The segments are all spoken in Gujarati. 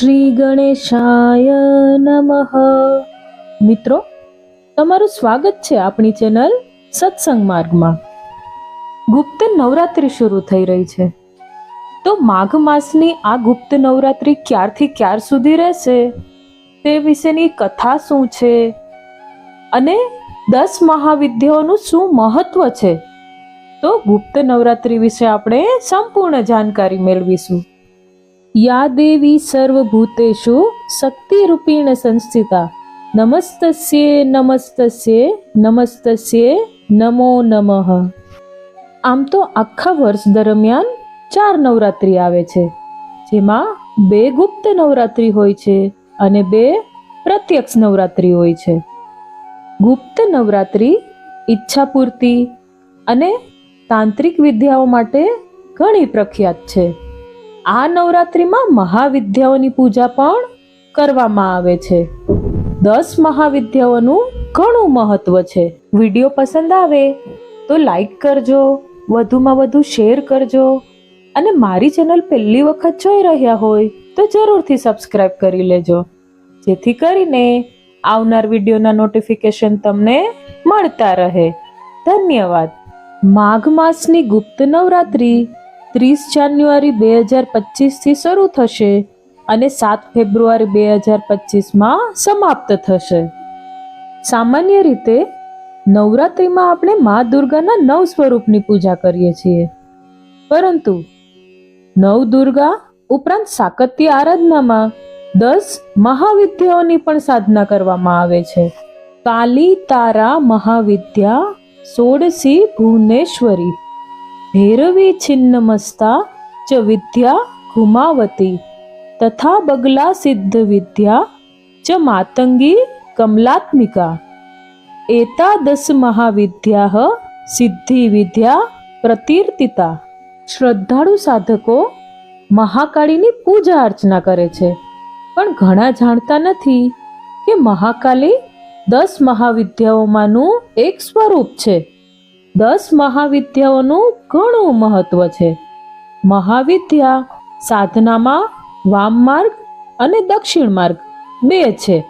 શ્રી ગણેશાય નમઃ. મિત્રો, તમારું સ્વાગત છે આપણી ચેનલ સત્સંગ માર્ગમાં. ગુપ્ત નવરાત્રિ શરૂ થઈ રહી છે. તો માઘ માસની આ ગુપ્ત નવરાત્રિ ક્યારથી ક્યાર સુધી રહેશે? તે વિશેની કથા શું છે? અને દસ મહાવિદ્યાઓનું શું મહત્વ છે? તો ગુપ્ત નવરાત્રિ વિશે આપણે સંપૂર્ણ જાણકારી મેળવીશું. યા દેવી સર્વભૂતેષુ શક્તિરૂપીણ સંસ્થિતા નમસ્તસ્યે નમસ્તસ્યે નમસ્તસ્યે નમો નમઃ આમ તો આખા વર્ષ દરમિયાન ચાર નવરાત્રિ આવે છે જેમાં બે ગુપ્ત નવરાત્રિ હોય છે અને બે પ્રત્યક્ષ નવરાત્રિ હોય છે ગુપ્ત નવરાત્રિ ઈચ્છાપૂર્તિ અને તાંત્રિક વિદ્યાઓ માટે ઘણી પ્રખ્યાત છે આ નવરાત્રિમાં મહાવિદ્યાઓની પૂજા પણ કરવામાં આવે છે. દસ મહાવિદ્યાઓનું ઘણું મહત્વ છે. વીડિયો પસંદ આવે તો લાઈક કરજો, વધુમાં વધુ શેર કરજો અને મારી ચેનલ પહેલી વખત જોઈ રહ્યા હોય તો જરૂરથી સબસ્ક્રાઇબ કરી લેજો. જેથી કરીને આવનાર વિડીયોના નોટિફિકેશન તમને મળતા રહે. ધન્યવાદ. માઘ માસની ગુપ્ત નવરાત્રિ ત્રીસ જાન્યુઆરી બે હજાર પચીસથી શરૂ થશે અને સાત ફેબ્રુઆરી બે હજાર પચીસમાં સમાપ્ત થશે. સામાન્ય રીતે નવરાત્રિમાં આપણે મા દુર્ગાના નવ સ્વરૂપની પૂજા કરીએ છીએ. પરંતુ નવ દુર્ગા ઉપરાંત સાકત્ય આરાધનામાં દસ મહાવિદ્યાઓની પણ સાધના કરવામાં આવે છે. કાલી તારા મહાવિદ્યા સોળસી ભુવનેશ્વરી ભૈરવી છિન્નમસ્તા ચ વિદ્યા ઘુમાવતી તથા બગલા સિદ્ધ વિદ્યા ચ માતંગી કમલાત્મિકા. એતાદશ મહાવિદ્યા સિદ્ધિ વિદ્યા પ્રતીર્તિતા. શ્રદ્ધાળુ સાધકો મહાકાળીની પૂજા અર્ચના કરે છે. પણ ઘણા જાણતા નથી કે મહાકાલી દસ મહાવિદ્યાઓમાંનું એક સ્વરૂપ છે. દસ મહાવિદ્યાઓનું ઘણું મહત્વ છે. મહાવિદ્યા સાધનામાં વામ માર્ગ અને દક્ષિણ માર્ગ બે છે.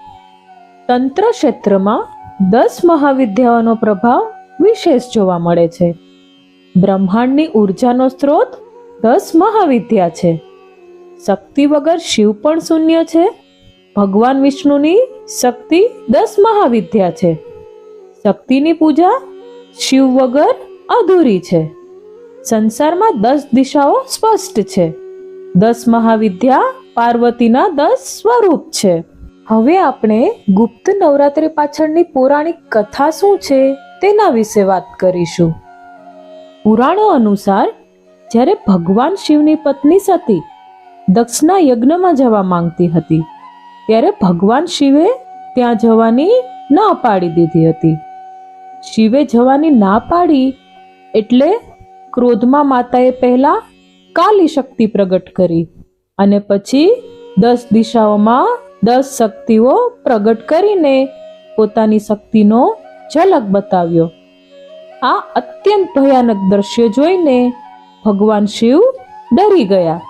તંત્ર ક્ષેત્રમાં દસ મહાવિદ્યાઓનો પ્રભાવ વિશેષ જોવા મળે છે. બ્રહ્માંડની ઉર્જાનો સ્ત્રોત દસ મહાવિદ્યા છે. શક્તિ વગર શિવ પણ શૂન્ય છે. ભગવાન વિષ્ણુની શક્તિ દસ મહાવિદ્યા છે. શક્તિની પૂજા શિવ વગર અધૂરી છે. સંસારમાં દસ દિશાઓ સ્પષ્ટ છે. દસ મહાવિદ્યા પાર્વતીના દસ સ્વરૂપ છે. હવે આપણે ગુપ્ત નવરાત્રિ પાછળની પૌરાણિક કથા શું છે તેના વિશે વાત કરીશું. પુરાણો અનુસાર, જ્યારે ભગવાન શિવની પત્ની સતી દક્ષના યજ્ઞમાં જવા માંગતી હતી, ત્યારે ભગવાન શિવે ત્યાં જવાની ના પાડી દીધી હતી. શિવે જવાની ના પાડી એટલે ક્રોધમાં માતાએ પહેલા કાલી શક્તિ પ્રગટ કરી અને પછી દસ દિશાઓમાં દસ શક્તિઓ પ્રગટ કરીને પોતાની શક્તિનો ઝલક બતાવ્યો. આ અત્યંત ભયાનક દ્રશ્ય જોઈને ભગવાન શિવ ડરી ગયા.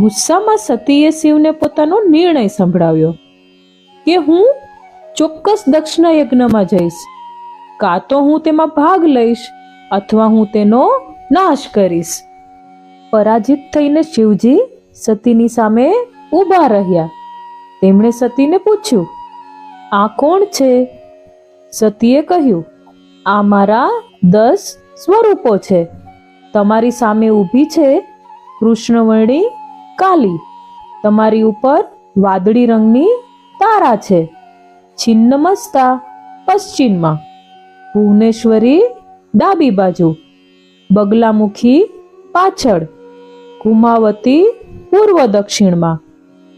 ગુસ્સામાં સતીએ શિવને પોતાનો નિર્ણય સંભળાવ્યો કે હું ચોક્કસ દક્ષના યજ્ઞમાં જઈશ. કાં તો હું તેમાં ભાગ લઈશ અથવા હું તેનો નાશ કરીશ. પરાજિત થઈને શિવજી સતીની સામે ઊભા રહ્યા. તેમણે સતીને પૂછ્યું, આ કોણ છે? સતીએ કહ્યું, આ મારા દસ સ્વરૂપો છે. તમારી સામે ઊભી છે કૃષ્ણવર્ણી કાલી. તમારી ઉપર વાદળી રંગની તારા છે. છિન્નમસ્તા પશ્ચિમમાં. ભુવનેશ્વરી ડાબી બાજુ, બગલામુખી પાછળ, કુમાવતી પૂર્વ દક્ષિણમાં,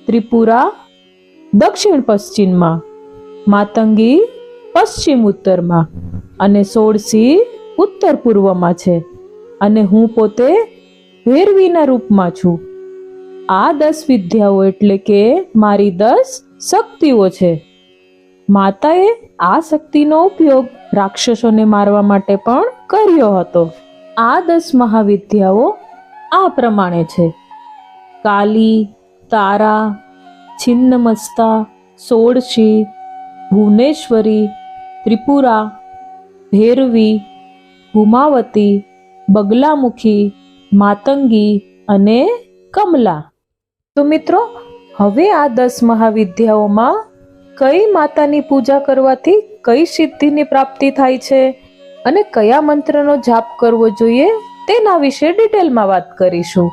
ત્રિપુરા દક્ષિણ પશ્ચિમમાં, માતંગી પશ્ચિમ ઉત્તરમાં અને સોળસી ઉત્તર પૂર્વમાં છે. અને હું પોતે ભેરવીના રૂપમાં છું. આ દસ વિદ્યાઓ એટલે કે મારી દસ શક્તિઓ છે. માતાએ આ શક્તિનો ઉપયોગ રાક્ષસોને મારવા માટે પણ કર્યો હતો. આ દસ મહાવિદ્યાઓ આ પ્રમાણે છે. કાલી, તારા, છિન્નમસ્તા, સોળશી, ભુવનેશ્વરી, ત્રિપુરા, ભેરવી, ભૂમાવતી, બગલામુખી, માતંગી અને કમલા. તો મિત્રો, હવે આ દસ મહાવિદ્યાઓમાં કઈ માતાની પૂજા કરવાથી કઈ સિદ્ધિની પ્રાપ્તિ થાય છે અને કયા મંત્રનો જાપ કરવો જોઈએ તેના વિશે ડિટેલમાં વાત કરીશું.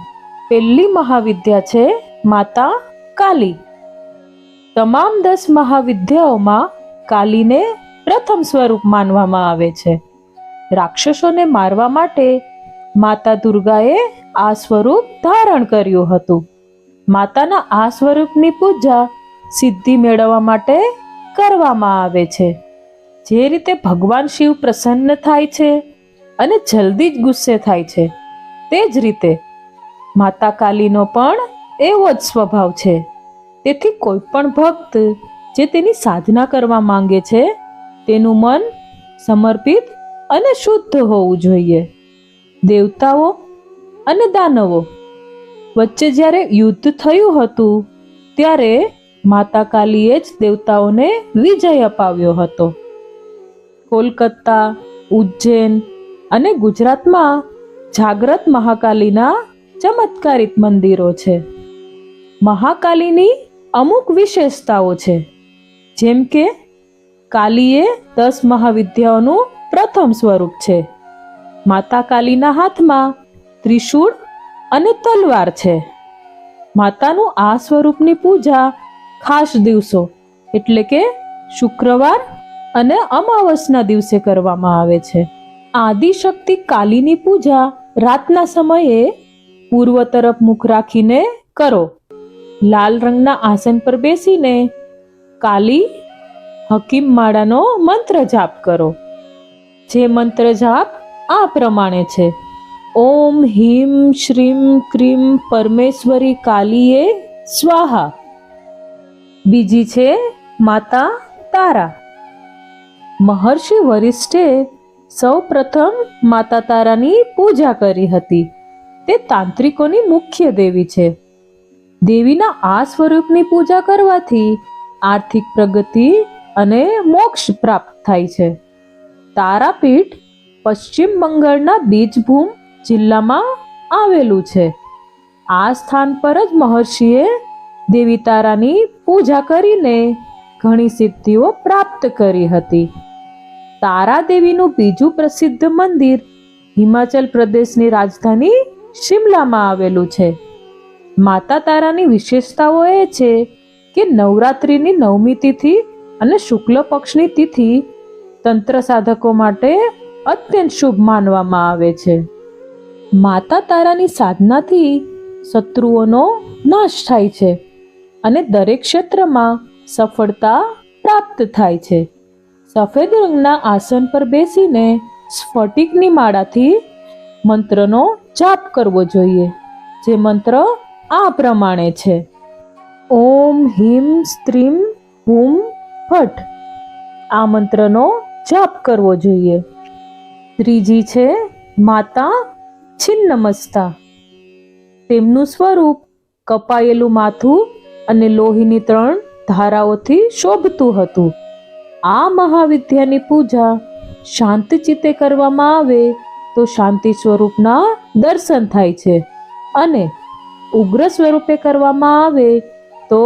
પહેલી મહાવિદ્યા છે માતા કાલી. તમામ દસ મહાવિદ્યાઓમાં કાલીને પ્રથમ સ્વરૂપ માનવામાં આવે છે. રાક્ષસોને મારવા માટે માતા દુર્ગાએ આ સ્વરૂપ ધારણ કર્યું હતું. માતાના આ સ્વરૂપની પૂજા સિદ્ધિ મેળવવા માટે કરવામાં આવે છે. જે રીતે ભગવાન શિવ પ્રસન્ન થાય છે અને જલ્દી જ ગુસ્સે થાય છે, તે જ રીતે માતા કાલીનો પણ એવો જ સ્વભાવ છે. તેથી કોઈ પણ ભક્ત જે તેની સાધના કરવા માંગે છે, તેનું મન સમર્પિત અને શુદ્ધ હોવું જોઈએ. દેવતાઓ અને દાનવો વચ્ચે જ્યારે યુદ્ધ થયું હતું, ત્યારે માતા કાલીએ જ દેવતાઓને વિજય અપાવ્યો હતો. કોલકાતા, ઉજ્જૈન અને ગુજરાતમાં જાગ્રત મહાકાલીના ચમત્કારિત મંદિરો છે. મહાકાલીની અમુક વિશેષતાઓ છે, જેમ કે કાલીએ દસ મહાવિદ્યાઓનું પ્રથમ સ્વરૂપ છે. માતા કાલીના હાથમાં ત્રિશૂળ અને તલવાર છે. માતાનું આ સ્વરૂપની પૂજા ખાસ દિવસો, એટલે કે શુક્રવાર અને અમાવસના દિવસે કરવામાં આવે છે. આદિશક્તિ કાલીની પૂજા રાતના સમયે પૂર્વ તરફ મુખ રાખીને કરો. લાલ રંગના આસન પર બેસીને કાલી હકીમ માળાનો મંત્ર જાપ કરો. જે મંત્ર જાપ આ પ્રમાણે છે. ઓમ, હિમ, શ્રીમ, ક્રીમ, પરમેશ્વરી, કાલીએ સ્વાહા. બીજી છે માતા તારા. મહર્ષિ વરિષ્ઠે સૌ પ્રથમ માતા તારાની પૂજા કરી હતી. તે તાંત્રિકોની મુખ્ય દેવી છે. દેવીના આ સ્વરૂપની પૂજા કરવાથી આર્થિક પ્રગતિ અને મોક્ષ પ્રાપ્ત થાય છે. તારાપીઠ પશ્ચિમ બંગાળના બીજભૂમ જિલ્લામાં આવેલું છે. આ સ્થાન પર જ મહર્ષિએ દેવી તારાની પૂજા કરીને ઘણી સિદ્ધિઓ પ્રાપ્ત કરી હતી. તારા દેવીનું બીજું પ્રસિદ્ધ મંદિર હિમાચલ પ્રદેશની રાજધાની શિમલામાં આવેલું છે. માતા તારાની વિશેષતાઓ એ છે કે નવરાત્રિની નવમી તિથિ અને શુક્લ પક્ષની તિથિ તંત્ર સાધકો માટે અત્યંત શુભ માનવામાં આવે છે. માતા તારાની સાધનાથી શત્રુઓનો નાશ થાય છે. અને દરેક ક્ષેત્રમાં સફળતા પ્રાપ્ત થાય છે. સફેદ રંગના આસન પર બેસીને સ્ફટિકની માળાથી મંત્રનો જાપ કરવો જોઈએ, જે મંત્ર આ પ્રમાણે છે. ઓમ હિમ સ્ત્રીમ હુમ ફટ આ મંત્રનો જાપ કરવો જોઈએ. ત્રીજી છે માતા છિન્નમસ્તા. તેમનું સ્વરૂપ કપાયેલું માથું અને લોહીની ત્રણ ધારાઓથી શોભતું હતું. આ મહાવિદ્યાની પૂજા શાંત ચિત્તે કરવામાં આવે તો શાંતિ સ્વરૂપના દર્શન થાય છે અને ઉગ્ર સ્વરૂપે કરવામાં આવે તો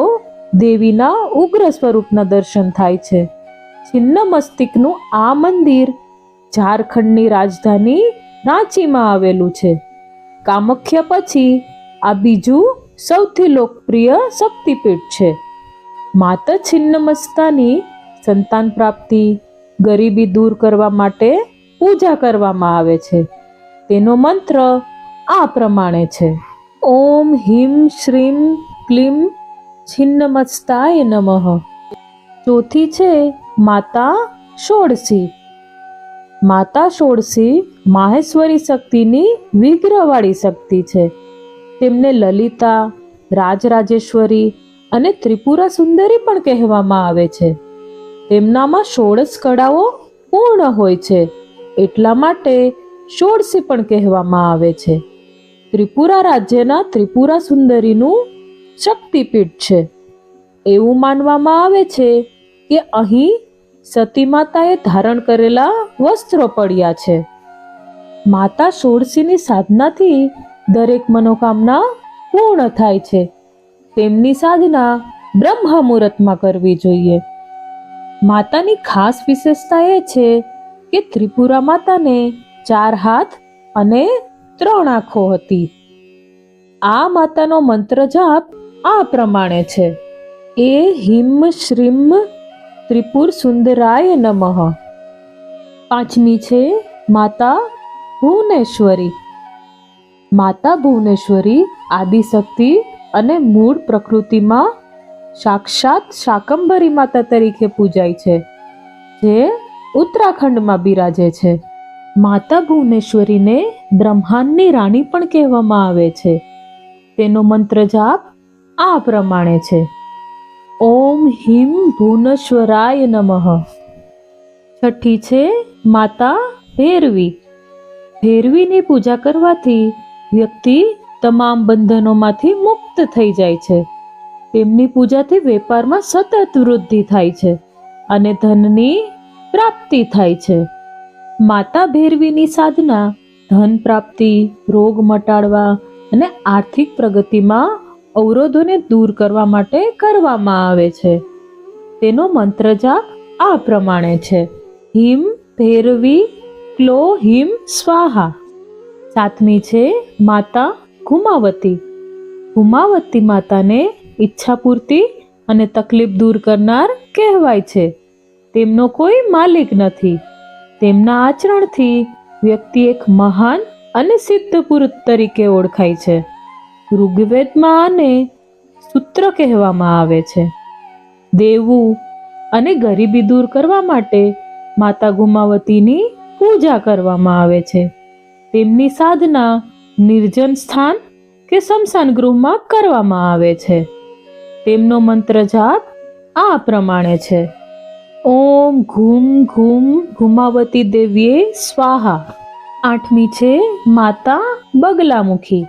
દેવીના ઉગ્ર સ્વરૂપના દર્શન થાય છે. છિન્ન મસ્તિકનું આ મંદિર ઝારખંડની રાજધાની રાંચીમાં આવેલું છે. કામખ્યા પછી આ બીજું સૌથી લોકપ્રિય શક્તિપીઠ છે. માતા છિન્નમસ્તાની સંતાન પ્રાપ્તિ ગરીબી દૂર કરવા માટે પૂજા કરવામાં આવે છે. તેનો મંત્ર આ પ્રમાણે છે. ઓમ હિમ શ્રીમ ક્લીમ છિન્નમસ્તાય નમઃ. ચોથી છે માતા ષોડશી. માતા ષોડશી માહેશ્વરી શક્તિની વિગ્રહવાળી શક્તિ છે. તેમને લલિતા, રાજરાજેશ્વરી અને ત્રિપુરા સુંદરી પણ કહેવામાં આવે છે. તેમનામાં ષોડશ કળાઓ પૂર્ણ હોય છે. એટલા માટે ષોડશી પણ કહેવામાં આવે છે. ત્રિપુરા રાજ્યના ત્રિપુરા સુંદરીનું શક્તિપીઠ છે. એવું માનવામાં આવે છે કે અહીં સતી માતાએ ધારણ કરેલા વસ્ત્રો પડ્યા છે. માતા ષોડશીની સાધનાથી દરેક મનોકામના પૂર્ણ થાય છે. તેમની સાધના બ્રહ્મ મુહૂર્તમાં કરવી જોઈએ. માતાની ખાસ વિશેષતા એ છે કે ત્રિપુરા માતાને ચાર હાથ અને ત્રણ આંખો હતી. આ માતાનો મંત્ર જાપ આ પ્રમાણે છે. એ હિમ શ્રીમ ત્રિપુર સુંદરાય નમઃ. પાંચમી છે માતા ભુવનેશ્વરી. માતા ભુવનેશ્વરી, આદિશક્તિ અને મૂળ પ્રકૃતિમાં સાક્ષાત શાકંભરી માતા તરીકે પૂજાય છે, જે ઉત્તરાખંડમાં બિરાજે છે. માતા ભુવનેશ્વરીને બ્રહ્માંડની રાણી પણ કહેવામાં આવે છે. તેનો મંત્ર જાપ આ પ્રમાણે છે. ઓમ હિમ ભુવનેશ્વરાય નમઃ. છઠ્ઠી છે માતા ભેરવી. ભેરવીની પૂજા કરવાથી વ્યક્તિ તમામ બંધનોમાંથી મુક્ત થઈ જાય છે. તેમની પૂજાથી વેપારમાં સતત વૃદ્ધિ થાય છે અને ધનની પ્રાપ્તિ થાય છે. માતા ભેરવીની સાધના, ધન પ્રાપ્તિ, રોગ મટાડવા અને આર્થિક પ્રગતિમાં અવરોધોને દૂર કરવા માટે કરવામાં આવે છે. તેનો મંત્ર જાપ આ પ્રમાણે છે. હિમ ભૈરવી, ક્લો હિમ સ્વાહા. સાતમી છે માતા ઘુમાવતી ઘુમાવતી માતાને ઈચ્છા પૂર્તિ અને તકલીફ દૂર કરનાર કહેવાય છે. તેમનો કોઈ માલિક નથી. તેમના આચરણથી વ્યક્તિ એક મહાન અને સિદ્ધ પુરુષ તરીકે ઓળખાય છે. ઋગ્વેદમાં આને સૂત્ર કહેવામાં આવે છે. દેવું અને ગરીબી દૂર કરવા માટે માતા ગુમાવતીની પૂજા કરવામાં આવે છે. તેમની સાધના નિર્જન સ્થાન કે શમશાન ગૃહમાં કરવામાં આવે છે. તેમનો મંત્ર જાપ આ પ્રમાણે છે. ઓમ ઘૂમ ઘૂમ ઘુમાવતી દેવીએ સ્વાહા. આઠમી છે માતા બગલામુખી.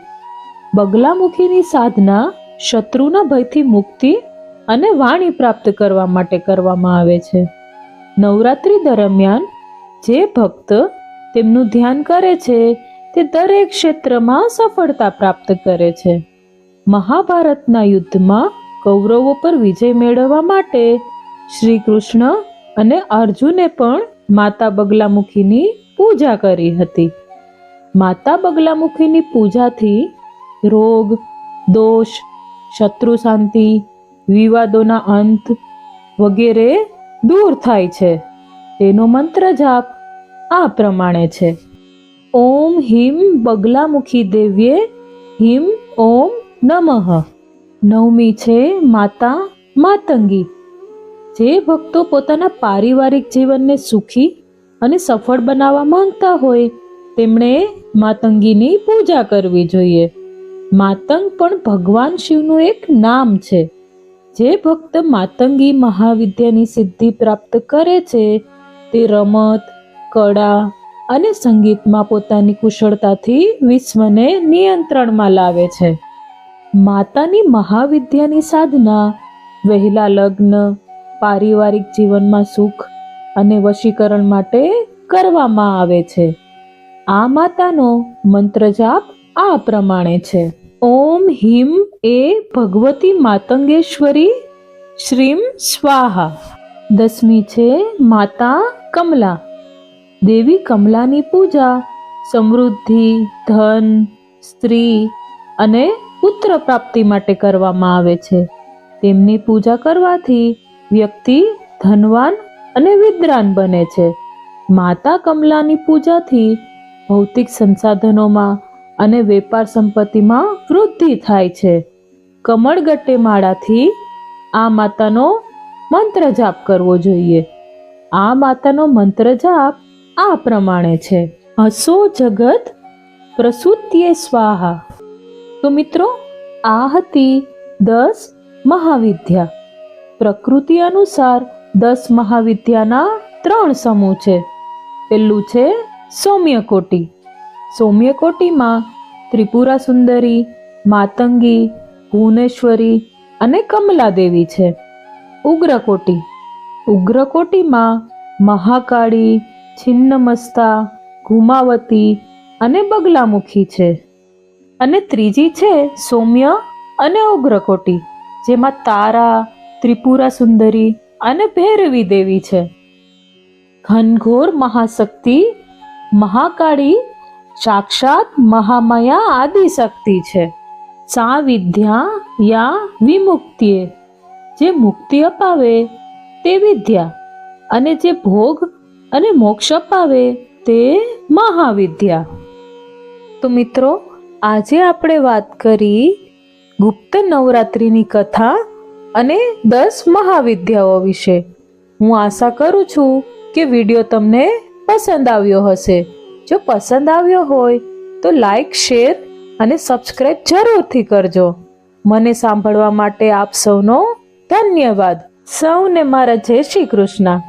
બગલામુખીની સાધના શત્રુના ભયથી મુક્તિ અને વાણી પ્રાપ્ત કરવા માટે કરવામાં આવે છે. નવરાત્રિ દરમિયાન જે ભક્ત તેમનું ધ્યાન કરે છે, તે દરેક ક્ષેત્રમાં સફળતા પ્રાપ્ત કરે છે. મહાભારતના યુદ્ધમાં કૌરવો પર વિજય મેળવવા માટે શ્રી કૃષ્ણ અને અર્જુને પણ માતા બગલામુખીની પૂજા કરી હતી. માતા બગલામુખીની પૂજાથી રોગ, દોષ, શત્રુ શાંતિ, વિવાદોના અંત વગેરે દૂર થાય છે. તેનો મંત્ર જાપ આ પ્રમાણે છે. ઓમ હિમ બગલામુખી દેવ્યે, હિમ ઓમ નમઃ. નવમી છે માતા માતંગી. જે ભક્તો પોતાના પારિવારિક જીવનને સુખી અને સફળ બનાવવા માંગતા હોય, તેમણે માતંગીની પૂજા કરવી જોઈએ. માતંગ પણ ભગવાન શિવનું એક નામ છે. જે ભક્ત માતંગી મહાવિદ્યાની સિદ્ધિ પ્રાપ્ત કરે છે, તે રમત કળા અને સંગીતમાં પોતાની કુશળતાથી વિશ્વને નિયંત્રણમાં લાવે છે. માતાની મહાવિદ્યાની સાધના, વહેલા લગ્ન, પારિવારિક જીવનમાં સુખ અને વશીકરણ માટે કરવામાં આવે છે. આ માતાનો મંત્ર જાપ આ પ્રમાણે છે. ઓમ હિમ એ ભગવતી માતંગેશ્વરી, શ્રીમ સ્વાહા. દસમી છે, માતા કમલા. દેવી કમલાની પૂજા, સમૃદ્ધિ, ધન, સ્ત્રી અને પુત્ર પ્રાપ્તિ માટે કરવામાં આવે છે. તેમની પૂજા કરવાથી વ્યક્તિ ધનવાન અને વિદ્રાન બને છે. માતા કમલાની પૂજાથી ભૌતિક સંસાધનોમાં અને વેપાર સંપત્તિમાં વૃદ્ધિ થાય છે. કમળગટ્ટે માળાથી આ માતાનો મંત્ર જાપ કરવો જોઈએ. આ માતાનો મંત્ર જાપ આ પ્રમાણે છે. હસો જગત પ્રસૂત્યે સ્વાહા. તો મિત્રો આ હતી દસ મહાવિદ્યા. પ્રકૃતિ અનુસાર દસ મહાવિદ્યાના ત્રણ સમૂહ છે. પેલું છે સૌમ્યકોટી. સૌમ્યકોટીમાં ત્રિપુરા સુંદરી, માતંગી, ભુવનેશ્વરી અને કમલાદેવી છે. ઉગ્રકોટી. ઉગ્રકોટીમાં મહાકાળી છિન્નમસ્તા, ઘુમાવતી અને બગલામુખી છે. અને ત્રીજી છે સૌમ્ય અને ઉગ્રકોટી, જેમાં તારા, ત્રિપુરા સુંદરી અને ભૈરવી દેવી છે. ઘનઘોર મહાશક્તિ, મહાકાળી, સાક્ષાત મહામાયા આદિશક્તિ છે. સા વિદ્યા યા વિમુક્તિએ, જે મુક્તિ અપાવે તે વિદ્યા અને જે ભોગ અને મોક્ષ અપાવે તે મહાવિદ્યા. તો મિત્રો, આજે આપણે વાત કરી ગુપ્ત નવરાત્રિની કથા અને દસ મહાવિદ્યાઓ વિશે. હું આશા કરું છું કે વીડિયો તમને પસંદ આવ્યો હશે. જો પસંદ આવ્યો હોય, તો લાઈક, શેર અને સબસ્ક્રાઈબ જરૂરથી કરજો. મને સાંભળવા માટે આપ સૌનો ધન્યવાદ. સૌને મારા જય શ્રી કૃષ્ણ.